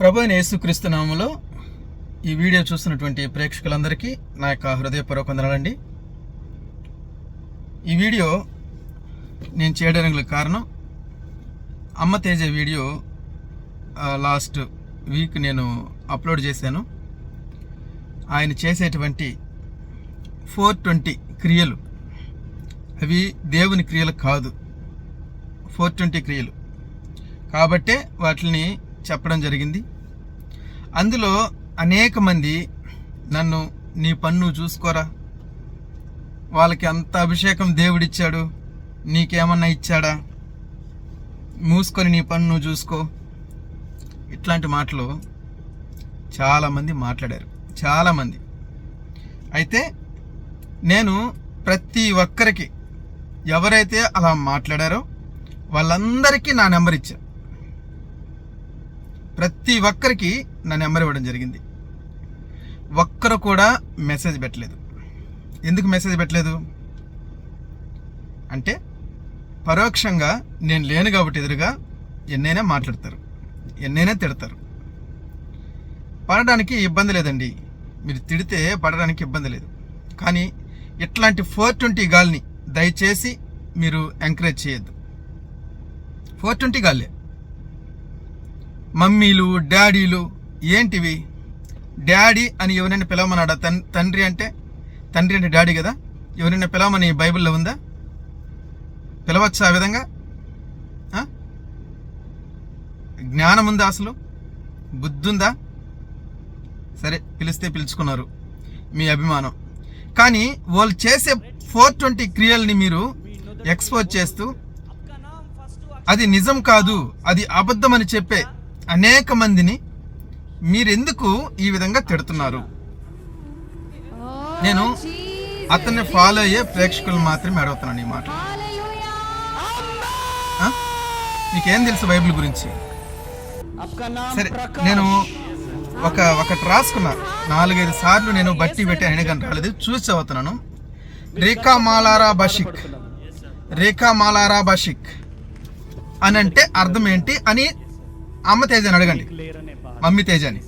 ప్రభు అయిన యేసుక్రీస్తు నామంలో ఈ వీడియో చూస్తున్నటువంటి ప్రేక్షకులందరికీ నా యొక్క హృదయపూర్వక వందనాలండి ఈ వీడియో నేను చేయడానికి కారణం అమ్మ తేజ వీడియో లాస్ట్ వీక్ నేను అప్లోడ్ చేశాను. ఆయన చేసేటువంటి ఫోర్ ట్వంటీ క్రియలు అవి దేవుని క్రియలు కాదు. ఫోర్ ట్వంటీ క్రియలు. కాబట్టే వాటిని చెప్పడం జరిగింది. అందులో అనేక మంది నన్ను నీ పన్ను చూసుకోరా? వాళ్ళకి అంత అభిషేకం దేవుడిచ్చాడు. నీకేమన్నా ఇచ్చాడా? మూసుకొని నీ పన్ను చూసుకో. ఇట్లాంటి మాటలు చాలామంది మాట్లాడారు. చాలామంది అయితే నేను ప్రతి ఒక్కరికి ఎవరైతే అలా మాట్లాడారో వాళ్ళందరికీ నా నెంబర్ ఇచ్చాను ప్రతి ఒక్కరికి నా నెంబర్ ఇవ్వడం జరిగింది. ఒక్కరు కూడా మెసేజ్ పెట్టలేదు. ఎందుకు మెసేజ్ పెట్టలేదు? అంటే పరోక్షంగా నేను లేను కాబట్టి ఎదురుగా ఎన్నైనా మాట్లాడతారు ఎన్నైనా తిడతారు. పడడానికి ఇబ్బంది లేదండి. మీరు తిడితే పడడానికి ఇబ్బంది లేదు. కానీ ఇట్లాంటి ఫోర్ ట్వంటీ గాల్ని దయచేసి మీరు ఎంకరేజ్ చేయొద్దు. ఫోర్ ట్వంటీ గాల్లే. మమ్మీలు డాడీలు ఏంటివి? డాడీ అని ఎవరైనా పిలవమన్నాడా? తన్ తండ్రి అంటే? తండ్రి అంటే డాడీ కదా? ఎవరైనా పిలవమని బైబిల్లో ఉందా? పిలవచ్చు ఆ విధంగా? జ్ఞానం ఉందా అసలు? బుద్ధి ఉందా సరే పిలిస్తే పిలుచుకున్నారు. మీ అభిమానం. కానీ వాళ్ళు చేసే ఫోర్ ట్వంటీ క్రియల్ని మీరు ఎక్స్పోజ్ చేస్తూ అది నిజం కాదు అది అబద్ధం అని చెప్పే అనేక మందిని మీరెందుకు ఈ విధంగా తిడుతున్నారు? నేను అతన్ని ఫాలో అయ్యే ప్రేక్షకులు మాత్రమే అడుగుతున్నాను ఈ మాట. మీకేం తెలుసు బైబిల్ గురించి? సరే నేను ఒక ఒకటి రాసుకున్నా. నాలుగైదు సార్లు నేను బట్టి పెట్టి అయిన కానీ రాలేదు. చూసి చదువుతున్నాను. రేఖా మాలారా బషిక్. రేఖా మాలారా బషిక్. అని అంటే అర్థం ఏంటి అని అమ్మ తేజని అడగండి. మమ్మీ తేజని.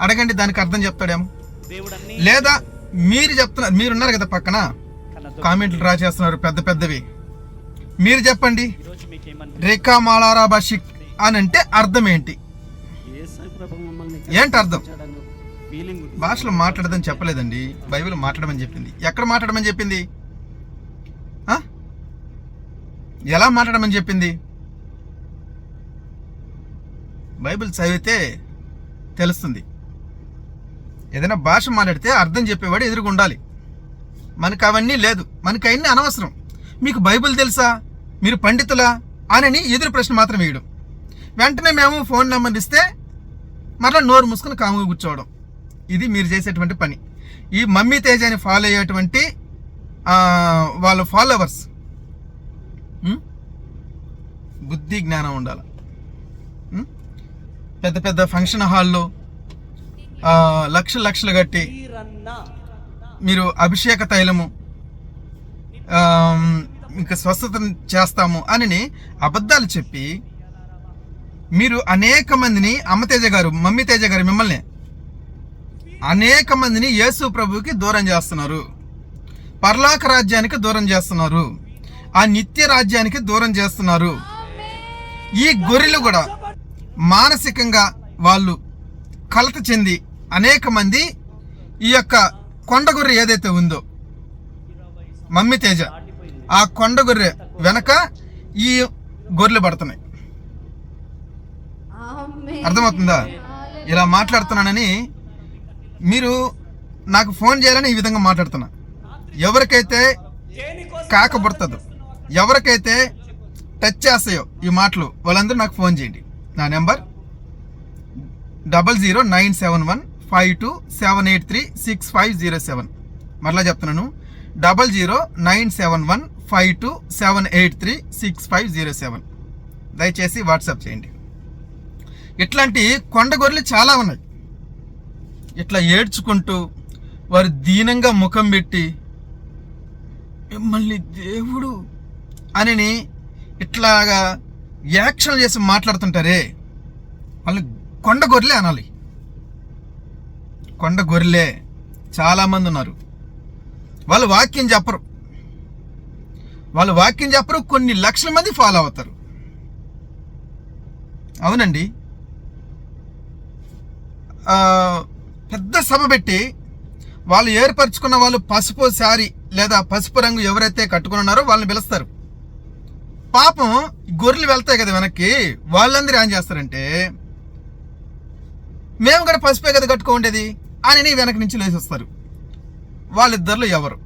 అడగండి దానికి అర్థం చెప్తాడేమో. లేదా మీరు చెప్తున్నారు మీరున్నారు కదా పక్కన? కామెంట్లు డ్రా చేస్తున్నారు పెద్ద పెద్దవి. మీరు చెప్పండి. రేఖా మాలారా బషిక్ అని అంటే అర్థం ఏంటి? ఏంటి అర్థం? భాషలో మాట్లాడదని చెప్పలేదండి. బైబిల్ మాట్లాడమని చెప్పింది. ఎక్కడ మాట్లాడమని చెప్పింది? ఎలా మాట్లాడమని చెప్పింది? బైబిల్ చదివితే తెలుస్తుంది. ఏదైనా భాష మాట్లాడితే అర్థం చెప్పేవాడు ఎదురుగా ఉండాలి. మనకు అవన్నీ లేదు. మనకు అవన్నీ అనవసరం. మీకు బైబిల్ తెలుసా? మీరు పండితులా? అని ఎదురు ప్రశ్న మాత్రం వేయడం. వెంటనే మేము ఫోన్ నెంబర్ ఇస్తే మరలా నోరు మూసుకుని కాముగా కూర్చోవడం. ఇది మీరు చేసేటువంటి పని. ఈ మమ్మీ తేజాని ఫాలో అయ్యేటువంటి వాళ్ళ ఫాలోవర్స్ బుద్ధి జ్ఞానం ఉండాలి. పెద్ద పెద్ద ఫంక్షన్ హాల్లో లక్షలు లక్షలు కట్టి మీరు అభిషేక తైలము ఇంకా స్వస్థత చేస్తాము అని అబద్ధాలు చెప్పి మీరు అనేక మందిని అమ్మతేజ గారు మమ్మీ తేజ గారు మిమ్మల్ని అనేక మందిని యేసు ప్రభువుకి దూరం చేస్తున్నారు. పరలోక రాజ్యానికి దూరం చేస్తున్నారు. ఆ నిత్య రాజ్యానికి దూరం చేస్తున్నారు. ఈ గొర్రెలు కూడా మానసికంగా వాళ్ళు కలత చెంది అనేక మంది ఈ యొక్క కొండ గొర్రె ఏదైతే ఉందో మమ్మీ తేజ ఆ కొండ గొర్రె వెనక ఈ గొర్రెలు పడుతున్నాయి. అర్థమవుతుందా? ఇలా మాట్లాడుతున్నానని మీరు నాకు ఫోన్ చేయాలని ఈ విధంగా మాట్లాడుతున్నా. ఎవరికైతే కాకపడుతుందో ఎవరికైతే టచ్ చేస్తాయో ఈ మాటలు వాళ్ళందరూ నాకు ఫోన్ చేయండి. నా number double zero nine seven one five two seven eight three six five zero seven. మరలా చెప్తున్నాను. Double zero nine seven one five two seven eight three six five zero seven. దయచేసి వాట్సాప్ చేయండి. ఇట్లాంటి కొండ గొర్రెలు చాలా ఉన్నాయి. ఇట్లా ఏడ్చుకుంటూ వారు దీనంగా ముఖం పెట్టి మిమ్మల్ని దేవుడు అని ఇట్లాగా యాక్షన్ చేసి మాట్లాడుతుంటారే? వాళ్ళు కొండ గొర్రెలే అనాలి. కొండ గొర్రెలే చాలామంది ఉన్నారు. వాళ్ళు వాక్యం చెప్పరు. వాళ్ళు వాక్యం చెప్పరు కొన్ని లక్షల మంది ఫాలో అవుతారు. అవునండి. పెద్ద సభ పెట్టి వాళ్ళు ఏర్పరచుకున్న వాళ్ళు పసుపు శారీ లేదా పసుపు రంగు ఎవరైతే కట్టుకుని ఉన్నారో వాళ్ళని పిలుస్తారు. పాపం గొర్రెలు వెళ్తాయి కదా వెనక్కి వాళ్ళందరూ ఏం చేస్తారంటే మేము కూడా పసుపే కదా కట్టుకోండేది అని వెనక నుంచి లేచి వస్తారు వాళ్ళిద్దరిలో ఎవరు?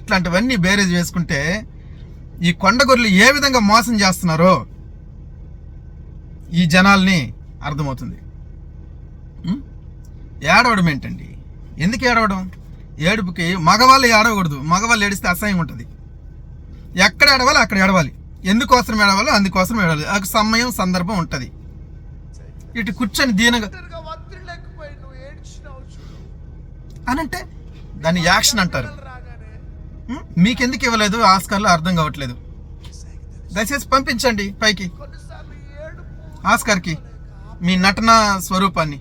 ఇట్లాంటివన్నీ బేరేజ్ వేసుకుంటే ఈ కొండ గొర్రెలు ఏ విధంగా మోసం చేస్తున్నారో ఈ జనాల్ని అర్థమవుతుంది. ఏడవడం ఏంటండి? ఎందుకు ఏడవడం? ఏడుపుకి మగవాళ్ళు ఏడవకూడదు. మగవాళ్ళు ఏడిస్తే అసహ్యం ఉంటుంది. ఎక్కడ ఏడవాలి అక్కడ ఏడవాలి. ఎందుకోసం ఏడవాలో అందుకోసం ఏడవాలి. ఒక సమయం సందర్భం ఉంటుంది. ఇటు కూర్చొని దీనగా అనంటే దాన్ని యాక్షన్ అంటారు? మీకెందుకు ఇవ్వలేదు? ఆస్కార్లో అర్థం కావట్లేదు. దయచేసి పంపించండి పైకి. ఆస్కార్కి. మీ నటన స్వరూపాన్ని.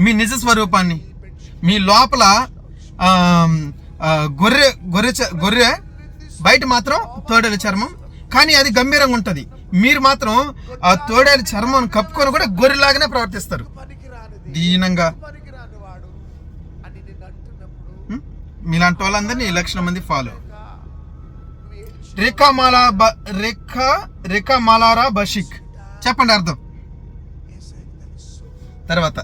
మీ నిజ స్వరూపాన్ని. మీ లోపల గొర్రె గొర్రె గొర్రె బయట మాత్రం తోడేల చర్మం. కానీ అది గంభీరంగా ఉంటుంది. మీరు మాత్రం ఆ తోడేల చర్మం కప్పుకొని కూడా గొర్రెలాగానే ప్రవర్తిస్తారు. దీనంగా. మీలాంటి వాళ్ళందరినీ లక్షల మంది ఫాలో నువ్వు రేఖా మాలా బ రేఖా రేఖా మాలారా బషిక్. చెప్పండి అర్థం. తర్వాత.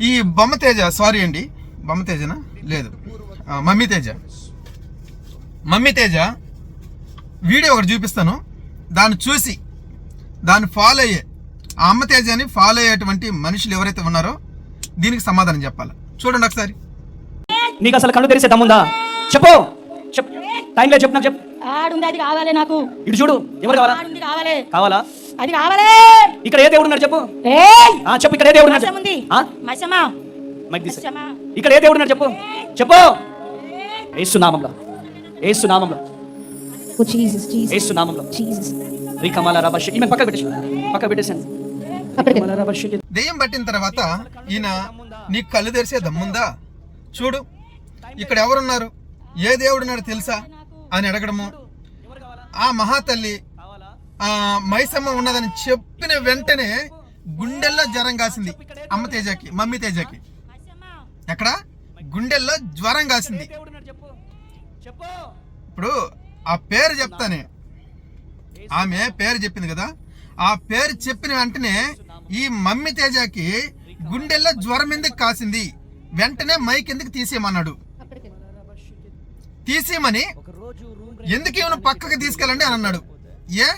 ఈ బొమ్మ తేజ సారీ అండి. బొమ్మ తేజనా? లేదు. Mummy Teja. Mummy Teja video ఒకటి చూపిస్తాను. దాన్ని చూసి దాన్ని ఫాలో అయ్యే ఆ అమ్మ తేజని ఫాలో అయ్యేటువంటి మనుషులు ఎవరైతే ఉన్నారో దీనికి సమాధానం చెప్పాలి. చూడండి ఒకసారి. నీకు అసలు కళ్ళు తెరిసే దమ్ముందా? చెప్పు! చెప్పు! టైం లేదు చెప్పు నాకు చెప్పు! ఆడుంది అది కావాలి నాకు. ఇటు చూడు ఎవరు కావాలా? ఆడుంది కావాలి. కావాలా? అది కావాలి. ఇక్కడ ఏ దేవుడు ఉన్నాడు చెప్పు? ఏయ్! ఆ చెప్పు ఇక్కడ ఏ దేవుడు ఉన్నాడు ఉంది. ఆ? మైక్ తీసే. ఇక్కడ ఏ దేవుడు ఉన్నాడు చెప్పు? చెప్పు! ఏసు నామంలో ఏసు నామంలో ఓ జీసస్ జీసస్ ఏసు నామంలో జీసస్ రీకమాల రబష్. ఈమె పక్కకు పెట్టేసి పక్కకు పెట్టేసాను దెయ్యం పట్టిన తర్వాత ఈయన నీకు కళ్ళు తెరిసే దమ్ముందా? చూడు ఇక్కడ ఎవరున్నారు? ఏ దేవుడున్నాడు తెలుసా? అని అడగడము. ఆ మహాతల్లి ఆ మైసమ్మ ఉన్నదని చెప్పిన వెంటనే గుండెల్లో జ్వరం కాసింది. అమ్మ తేజకి మమ్మీ తేజకి. ఎక్కడ? గుండెల్లో జ్వరం కాసింది దేవుడు ఉన్నాడు చెప్పు చెప్పు ఇప్పుడు ఆ పేరు చెప్తానే ఆమె పేరు చెప్పింది కదా? ఆ పేరు చెప్పిన వెంటనే ఈ మమ్మీ తేజకి గుండెల్లో జ్వరం ఎందుకు కాసింది? వెంటనే మైక్ ఎందుకు తీసేయమన్నాడు? తీసేయమని ఎందుకు ఈమెను పక్కకి తీసుకెళ్ళండి అని అన్నాడు. ఏ?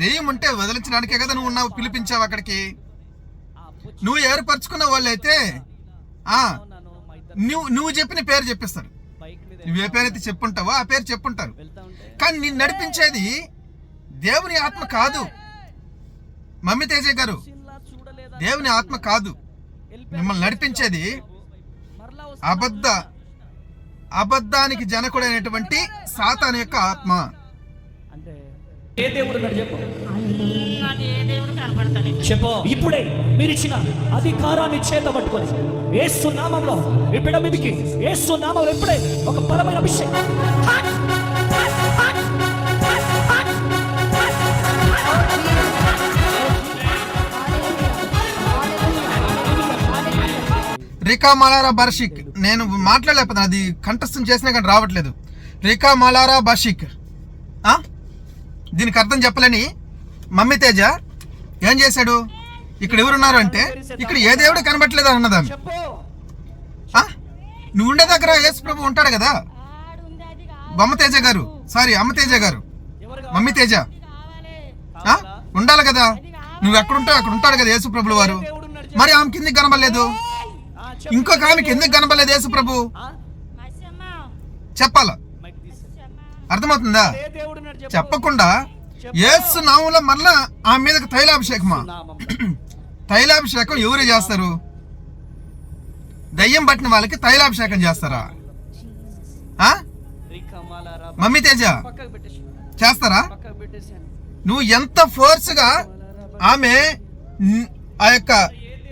దెయ్యం ఉంటే వదిలించడానికే కదా నువ్వు ఉన్నావు పిలిపించావు అక్కడికి. నువ్వు ఏర్పరచుకున్న వాళ్ళైతే ఆ నువ్వు నువ్వు చెప్పిన పేరు చెప్పిస్తారు నువ్వు ఏ పేరైతే చెప్పుంటావో ఆ పేరు చెప్పుంటారు. కానీ నిన్ను నడిపించేది దేవుని ఆత్మ కాదు. మమ్మీ తేజ గారు దేవుని ఆత్మ కాదు. మిమ్మల్ని నడిపించేది అబద్ధ అబద్ధానికి జనకుడైనటువంటి సాతాన్ యొక్క ఆత్మ. అంటే ఏ దేవుడు చెప్పు. ఇప్పుడే మీరు ఇచ్చిన అధికారాన్ని చేత పట్టుకొని ఏసు నామంలో బిడ్డ మీదికి ఏసు నామంలో ఇప్పుడే ఒక బలమైన అభిషేకం. రికా మలారా బర్షిక్ నేను మాట్లాడలేకపోతున్నా అది కంఠస్థం చేసినా కానీ రావట్లేదు. రికా మలారా బర్షిక్ ఆ? దీనికి అర్థం చెప్పలేని మమ్మీ తేజ ఏం చేశాడు? ఇక్కడ ఎవరున్నారు అంటే ఇక్కడ ఏ దేవుడు కనబట్టలేదు అన్నదాన్ని? నువ్వు ఉండే దగ్గర యేసు ప్రభు ఉంటాడు కదా? బొమ్మ తేజ గారు. సారీ అమ్మ తేజ గారు. మమ్మీ తేజ? ఉండాలి కదా? నువ్వు ఎక్కడుంటావు అక్కడ ఉంటాడు కదా యేసు ప్రభులు వారు. మరి ఆమె కిందకి కనబడలేదు. ఇంకొక ఆమెకి ఎందుకు కనబడలేదు యేసు ప్రభు? చెప్పాలా. అర్థమవుతుందా? చెప్పకుండా యేసు నామంలో మరలా ఆమె మీదకి తైలాభిషేకమా? తైలాభిషేకం ఎవరు చేస్తారు? దయ్యం పట్టిన వాళ్ళకి తైలాభిషేకం చేస్తారా? ఆ? మమ్మీ తేజ చేస్తారా? నువ్వు ఎంత ఫోర్స్గా ఆమె ఆ యొక్క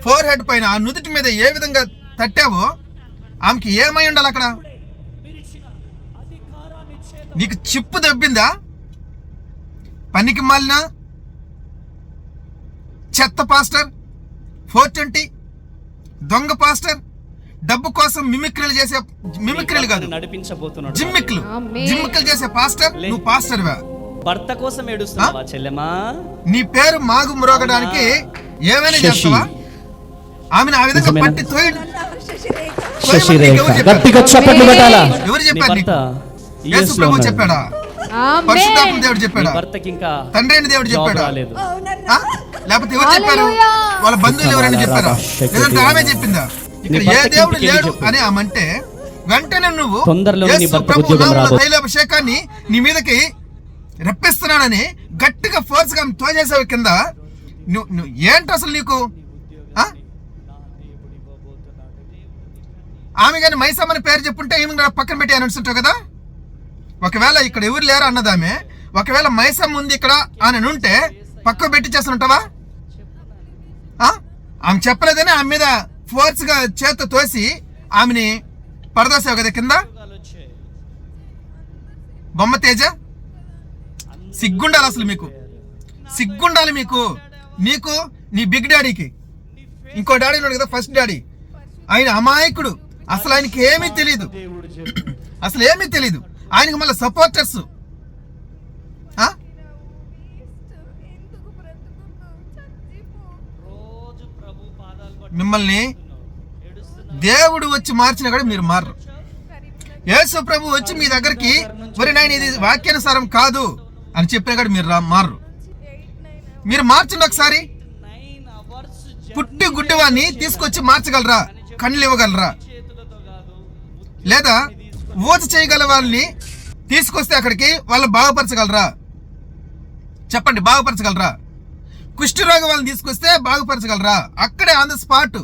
ఫోర్ హెడ్ పైన ఆ నుదుటి మీద ఏ విధంగా తట్టావో ఆమెకి ఏమై ఉండాలి అక్కడ? నీకు చిప్పు దెబ్బిందా? పనికి మాలిన చెత్త పాస్టర్ ఫోర్ ట్వంటీ దొంగ పాస్టర్ డబ్బు కోసం మిమిక్రీలు చేసే మిమిక్రీలు కాదు నడిపించబోతున్నాడు జిమ్మిక్లు. జిమ్మిక్లు చేసే పాస్టర్ నువ్వు పాస్టర్వా భర్త కోసం ఏడుస్తున్నావా చెల్లెమా నీ పేరు మాగు మ్రోగడానికి ఏమైనా. చేస్తావా ఆమెను ఆ విధంగా? పట్టి తోయి శశిరేఖ ఎవరు చెప్పారు? గట్టిగా చప్పట్లు పెట్టాలా ఎవరు చెప్పారు? యేసు ప్రభు. చెప్పాడా. పరిశుద్ధాత్మ దేవుడు చెప్పాడా? భర్తకి ఇంకా తండ్రి అయిన దేవుడు చెప్పాడా? రాలేదు? లేకపోతే ఎవరు చెప్పారు. వాళ్ళ బంధువులు ఎవరైనా చెప్పారా? లేదంటే ఆమె చెప్పిందా? ఇక్కడ ఏ దేవుడు లేడు. అని ఆమంటే వెంటనే నువ్వు తైలాభిషేకాన్ని నీ మీదకి రెప్పిస్తున్నానని గట్టిగా ఫోర్స్గా తోచేసావు కింద. నువ్వు నువ్వు ఏంటి అసలు నీకు? ఆ? ఆమె కానీ మైసమ్మని పేరు చెప్పుంటే ఈమె పక్కన పెట్టి అని అనుకుంటావు కదా? ఒకవేళ ఇక్కడ ఎవరు లేరు అన్నదామే ఒకవేళ మైసమ్ ఉంది ఇక్కడ అని ఉంటే పక్క పెట్టి చేస్తుంటావా ఆ? ఆమె చెప్పలేదని ఆమె మీద ఫోర్స్గా చేత తోసి ఆమెని పడదోసావు కదా కింద? బొమ్మ తేజ? సిగ్గుండాలి అసలు మీకు. సిగ్గుండాలి మీకు. నీకు నీ బిగ్ డాడీకి ఇంకో డాడీ ఉన్నాడు కదా ఫస్ట్ డాడీ ఆయన అమాయకుడు. అసలు ఆయనకి ఏమీ తెలియదు అసలు ఏమీ తెలియదు ఆయనకి మళ్ళీ సపోర్టర్స్ మిమ్మల్ని దేవుడు వచ్చి మార్చినా కూడా మీరు మారరు. యేసు ప్రభు వచ్చి మీ దగ్గరికి మరి నాయన ఇది వాక్యానుసారం కాదు అని చెప్పినా కూడా మీరు రా మారరు. మీరు మార్చండి ఒకసారి. పుట్టి గుడ్డివాన్ని తీసుకొచ్చి మార్చగలరా? కళ్ళు ఇవ్వగలరా? లేదా ఊచ చేయగల వాళ్ళని తీసుకొస్తే అక్కడికి వాళ్ళని బాగుపరచగలరా? చెప్పండి బాగుపరచగలరా? కుష్ఠరోగ వాళ్ళని తీసుకొస్తే బాగుపరచగలరా? అక్కడే ఆన్ ద స్పాట్